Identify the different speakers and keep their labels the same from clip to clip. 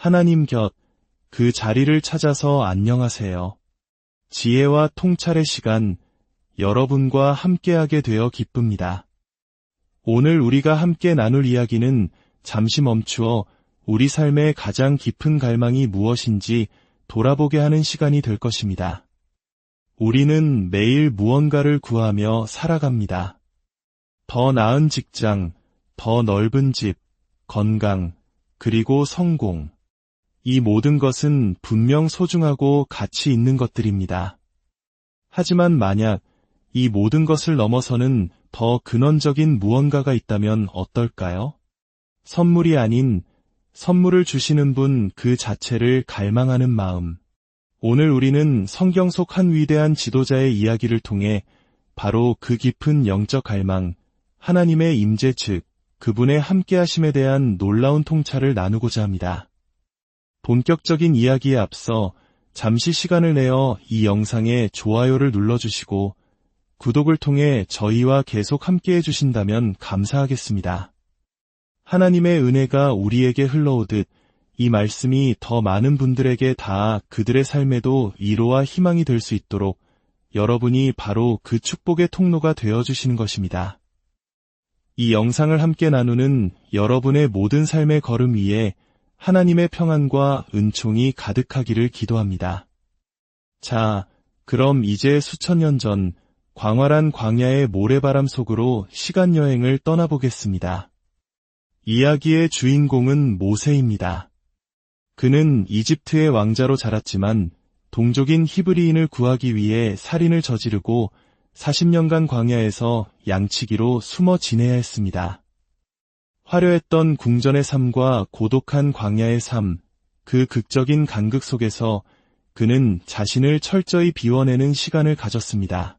Speaker 1: 하나님 곁, 그 자리를 찾아서 안녕하세요. 지혜와 통찰의 시간, 여러분과 함께하게 되어 기쁩니다. 오늘 우리가 함께 나눌 이야기는 잠시 멈추어 우리 삶의 가장 깊은 갈망이 무엇인지 돌아보게 하는 시간이 될 것입니다. 우리는 매일 무언가를 구하며 살아갑니다. 더 나은 직장, 더 넓은 집, 건강, 그리고 성공. 이 모든 것은 분명 소중하고 가치 있는 것들입니다. 하지만 만약 이 모든 것을 넘어서는 더 근원적인 무언가가 있다면 어떨까요? 선물이 아닌 선물을 주시는 분 그 자체를 갈망하는 마음. 오늘 우리는 성경 속 한 위대한 지도자의 이야기를 통해 바로 그 깊은 영적 갈망, 하나님의 임재 즉 그분의 함께하심에 대한 놀라운 통찰을 나누고자 합니다. 본격적인 이야기에 앞서 잠시 시간을 내어 이 영상에 좋아요를 눌러주시고 구독을 통해 저희와 계속 함께 해 주신다면 감사하겠습니다. 하나님의 은혜가 우리에게 흘러오듯 이 말씀이 더 많은 분들에게 다 그들의 삶에도 위로와 희망이 될 수 있도록 여러분이 바로 그 축복의 통로가 되어 주시는 것입니다. 이 영상을 함께 나누는 여러분의 모든 삶의 걸음 위에 하나님의 평안과 은총이 가득하기를 기도합니다. 자, 그럼 이제 수천 년 전 광활한 광야의 모래바람 속으로 시간 여행을 떠나보겠습니다. 이야기의 주인공은 모세입니다. 그는 이집트의 왕자로 자랐지만 동족인 히브리인을 구하기 위해 살인을 저지르고 40년간 광야에서 양치기로 숨어 지내야 했습니다. 화려했던 궁전의 삶과 고독한 광야의 삶, 그 극적인 간극 속에서 그는 자신을 철저히 비워내는 시간을 가졌습니다.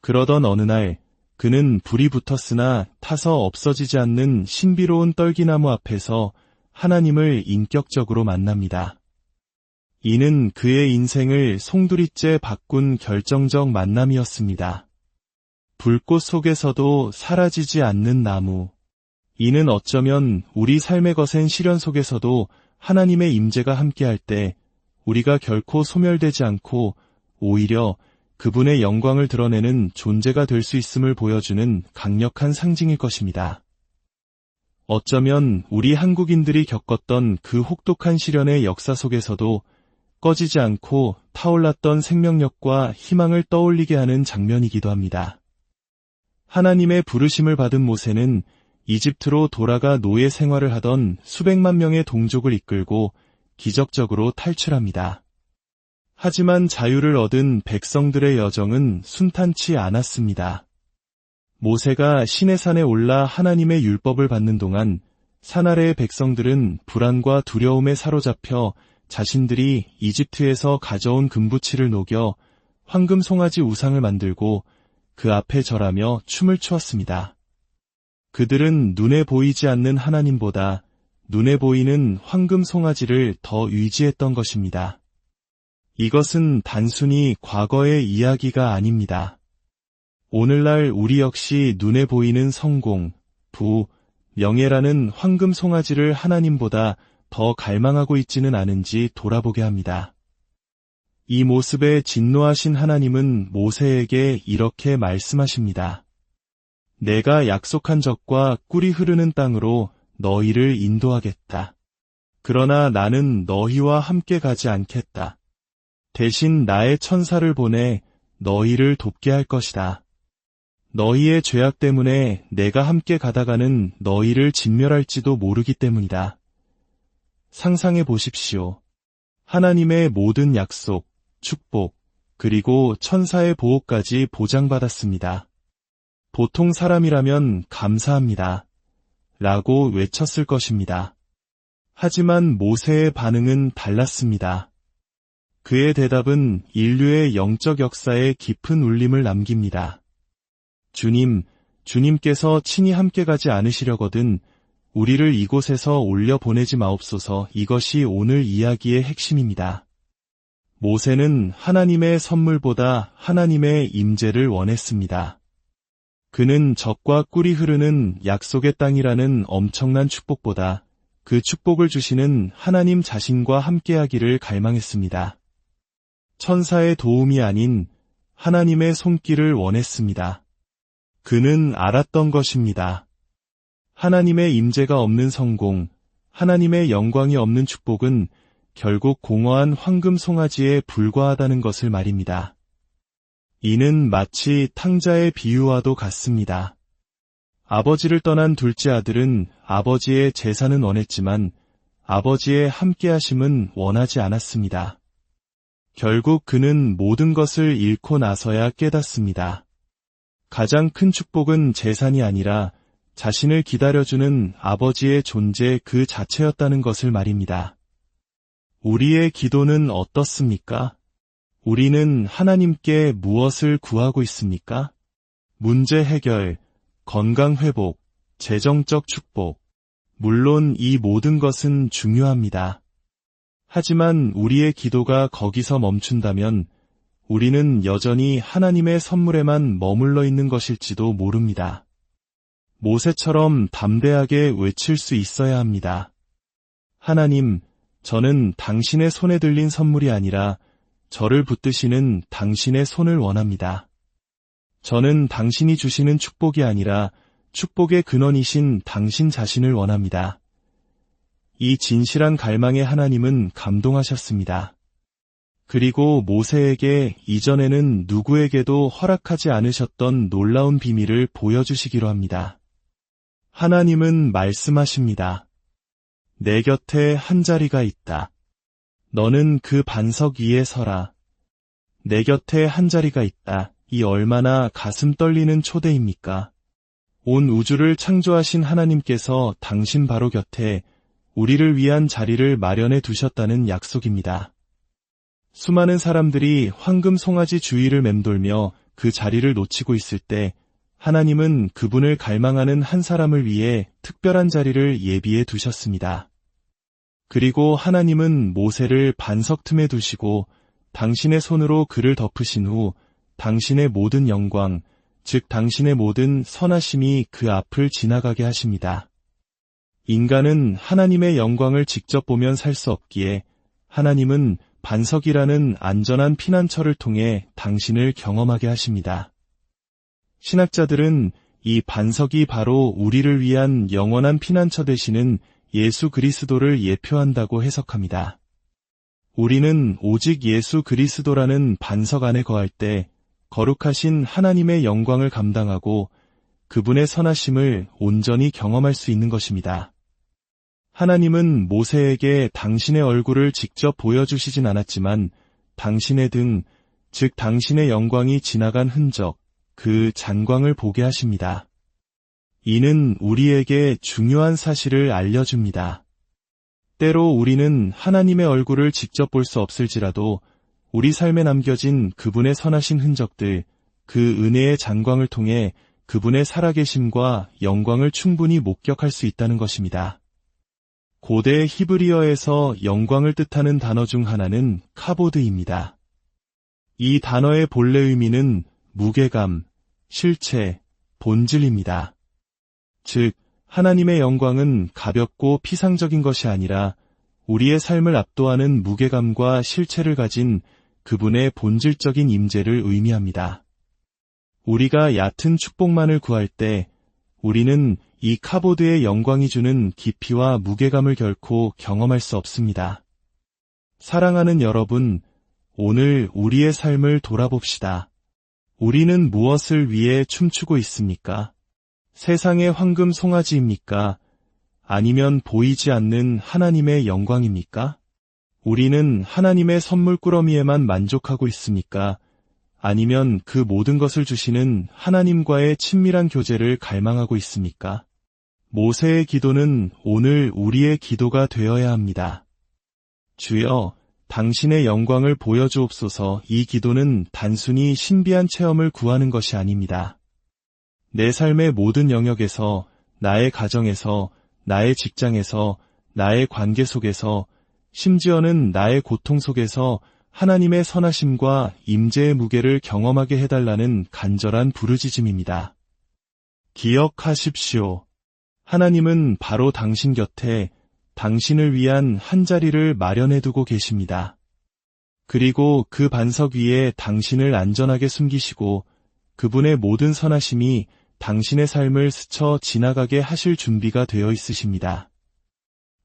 Speaker 1: 그러던 어느 날 그는 불이 붙었으나 타서 없어지지 않는 신비로운 떨기나무 앞에서 하나님을 인격적으로 만납니다. 이는 그의 인생을 송두리째 바꾼 결정적 만남이었습니다. 불꽃 속에서도 사라지지 않는 나무. 이는 어쩌면 우리 삶의 거센 시련 속에서도 하나님의 임재가 함께할 때 우리가 결코 소멸되지 않고 오히려 그분의 영광을 드러내는 존재가 될 수 있음을 보여주는 강력한 상징일 것입니다. 어쩌면 우리 한국인들이 겪었던 그 혹독한 시련의 역사 속에서도 꺼지지 않고 타올랐던 생명력과 희망을 떠올리게 하는 장면이기도 합니다. 하나님의 부르심을 받은 모세는 이집트로 돌아가 노예 생활을 하던 수백만 명의 동족을 이끌고 기적적으로 탈출합니다. 하지만 자유를 얻은 백성들의 여정은 순탄치 않았습니다. 모세가 시내산에 올라 하나님의 율법을 받는 동안 산 아래의 백성들은 불안과 두려움에 사로잡혀 자신들이 이집트에서 가져온 금부치를 녹여 황금 송아지 우상을 만들고 그 앞에 절하며 춤을 추었습니다. 그들은 눈에 보이지 않는 하나님보다 눈에 보이는 황금 송아지를 더 의지했던 것입니다. 이것은 단순히 과거의 이야기가 아닙니다. 오늘날 우리 역시 눈에 보이는 성공, 부, 명예라는 황금 송아지를 하나님보다 더 갈망하고 있지는 않은지 돌아보게 합니다. 이 모습에 진노하신 하나님은 모세에게 이렇게 말씀하십니다. 내가 약속한 적과 꿀이 흐르는 땅으로 너희를 인도하겠다. 그러나 나는 너희와 함께 가지 않겠다. 대신 나의 천사를 보내 너희를 돕게 할 것이다. 너희의 죄악 때문에 내가 함께 가다가는 너희를 진멸할지도 모르기 때문이다. 상상해 보십시오. 하나님의 모든 약속, 축복, 그리고 천사의 보호까지 보장받았습니다. 보통 사람이라면 감사합니다. 라고 외쳤을 것입니다. 하지만 모세의 반응은 달랐습니다. 그의 대답은 인류의 영적 역사에 깊은 울림을 남깁니다. 주님, 주님께서 친히 함께 가지 않으시려거든 우리를 이곳에서 올려 보내지 마옵소서 이것이 오늘 이야기의 핵심입니다. 모세는 하나님의 선물보다 하나님의 임재를 원했습니다. 그는 적과 꿀이 흐르는 약속의 땅이라는 엄청난 축복보다 그 축복을 주시는 하나님 자신과 함께하기를 갈망했습니다. 천사의 도움이 아닌 하나님의 손길을 원했습니다. 그는 알았던 것입니다. 하나님의 임재가 없는 성공, 하나님의 영광이 없는 축복은 결국 공허한 황금 송아지에 불과하다는 것을 말입니다. 이는 마치 탕자의 비유와도 같습니다. 아버지를 떠난 둘째 아들은 아버지의 재산은 원했지만 아버지의 함께하심은 원하지 않았습니다. 결국 그는 모든 것을 잃고 나서야 깨닫습니다. 가장 큰 축복은 재산이 아니라 자신을 기다려주는 아버지의 존재 그 자체였다는 것을 말입니다. 우리의 기도는 어떻습니까? 우리는 하나님께 무엇을 구하고 있습니까? 문제 해결, 건강 회복, 재정적 축복. 물론 이 모든 것은 중요합니다. 하지만 우리의 기도가 거기서 멈춘다면 우리는 여전히 하나님의 선물에만 머물러 있는 것일지도 모릅니다. 모세처럼 담대하게 외칠 수 있어야 합니다. 하나님, 저는 당신의 손에 들린 선물이 아니라 저를 붙드시는 당신의 손을 원합니다. 저는 당신이 주시는 축복이 아니라 축복의 근원이신 당신 자신을 원합니다. 이 진실한 갈망에 하나님은 감동하셨습니다. 그리고 모세에게 이전에는 누구에게도 허락하지 않으셨던 놀라운 비밀을 보여주시기로 합니다. 하나님은 말씀하십니다. 내 곁에 한 자리가 있다. 너는 그 반석 위에 서라. 내 곁에 한 자리가 있다. 이 얼마나 가슴 떨리는 초대입니까? 온 우주를 창조하신 하나님께서 당신 바로 곁에 우리를 위한 자리를 마련해 두셨다는 약속입니다. 수많은 사람들이 황금 송아지 주위를 맴돌며 그 자리를 놓치고 있을 때 하나님은 그분을 갈망하는 한 사람을 위해 특별한 자리를 예비해 두셨습니다. 그리고 하나님은 모세를 반석 틈에 두시고 당신의 손으로 그를 덮으신 후 당신의 모든 영광, 즉 당신의 모든 선하심이 그 앞을 지나가게 하십니다. 인간은 하나님의 영광을 직접 보면 살 수 없기에 하나님은 반석이라는 안전한 피난처를 통해 당신을 경험하게 하십니다. 신학자들은 이 반석이 바로 우리를 위한 영원한 피난처 되시는 예수 그리스도를 예표한다고 해석합니다. 우리는 오직 예수 그리스도라는 반석 안에 거할 때 거룩하신 하나님의 영광을 감당하고 그분의 선하심을 온전히 경험할 수 있는 것입니다. 하나님은 모세에게 당신의 얼굴을 직접 보여주시진 않았지만 당신의 등, 즉 당신의 영광이 지나간 흔적, 그 잔광을 보게 하십니다. 이는 우리에게 중요한 사실을 알려줍니다. 때로 우리는 하나님의 얼굴을 직접 볼 수 없을지라도 우리 삶에 남겨진 그분의 선하신 흔적들, 그 은혜의 잔광을 통해 그분의 살아계심과 영광을 충분히 목격할 수 있다는 것입니다. 고대 히브리어에서 영광을 뜻하는 단어 중 하나는 카보드입니다. 이 단어의 본래 의미는 무게감, 실체, 본질입니다. 즉, 하나님의 영광은 가볍고 피상적인 것이 아니라 우리의 삶을 압도하는 무게감과 실체를 가진 그분의 본질적인 임재를 의미합니다. 우리가 얕은 축복만을 구할 때 우리는 이 카보드의 영광이 주는 깊이와 무게감을 결코 경험할 수 없습니다. 사랑하는 여러분, 오늘 우리의 삶을 돌아봅시다. 우리는 무엇을 위해 춤추고 있습니까? 세상의 황금 송아지입니까? 아니면 보이지 않는 하나님의 영광입니까? 우리는 하나님의 선물 꾸러미에만 만족하고 있습니까? 아니면 그 모든 것을 주시는 하나님과의 친밀한 교제를 갈망하고 있습니까? 모세의 기도는 오늘 우리의 기도가 되어야 합니다. 주여, 당신의 영광을 보여주옵소서 이 기도는 단순히 신비한 체험을 구하는 것이 아닙니다. 내 삶의 모든 영역에서, 나의 가정에서, 나의 직장에서, 나의 관계 속에서, 심지어는 나의 고통 속에서 하나님의 선하심과 임재의 무게를 경험하게 해달라는 간절한 부르짖음입니다. 기억하십시오. 하나님은 바로 당신 곁에 당신을 위한 한 자리를 마련해 두고 계십니다. 그리고 그 반석 위에 당신을 안전하게 숨기시고 그분의 모든 선하심이 당신의 삶을 스쳐 지나가게 하실 준비가 되어 있으십니다.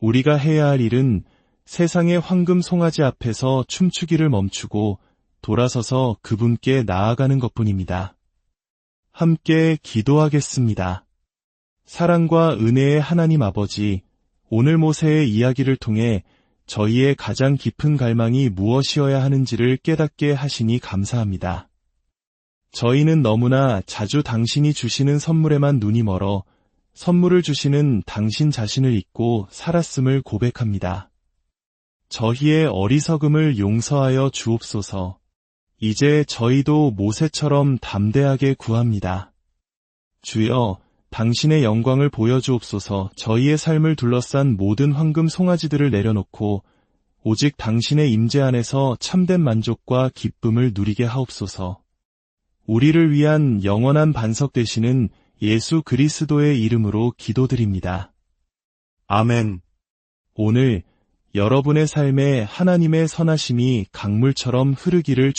Speaker 1: 우리가 해야 할 일은 세상의 황금 송아지 앞에서 춤추기를 멈추고 돌아서서 그분께 나아가는 것뿐입니다. 함께 기도하겠습니다. 사랑과 은혜의 하나님 아버지, 오늘 모세의 이야기를 통해 저희의 가장 깊은 갈망이 무엇이어야 하는지를 깨닫게 하시니 감사합니다. 저희는 너무나 자주 당신이 주시는 선물에만 눈이 멀어 선물을 주시는 당신 자신을 잊고 살았음을 고백합니다. 저희의 어리석음을 용서하여 주옵소서. 이제 저희도 모세처럼 담대하게 구합니다. 주여, 당신의 영광을 보여주옵소서 저희의 삶을 둘러싼 모든 황금 송아지들을 내려놓고 오직 당신의 임재 안에서 참된 만족과 기쁨을 누리게 하옵소서. 우리를 위한 영원한 반석 되시는 예수 그리스도의 이름으로 기도드립니다. 아멘. 오늘 여러분의 삶에 하나님의 선하심이 강물처럼 흐르기를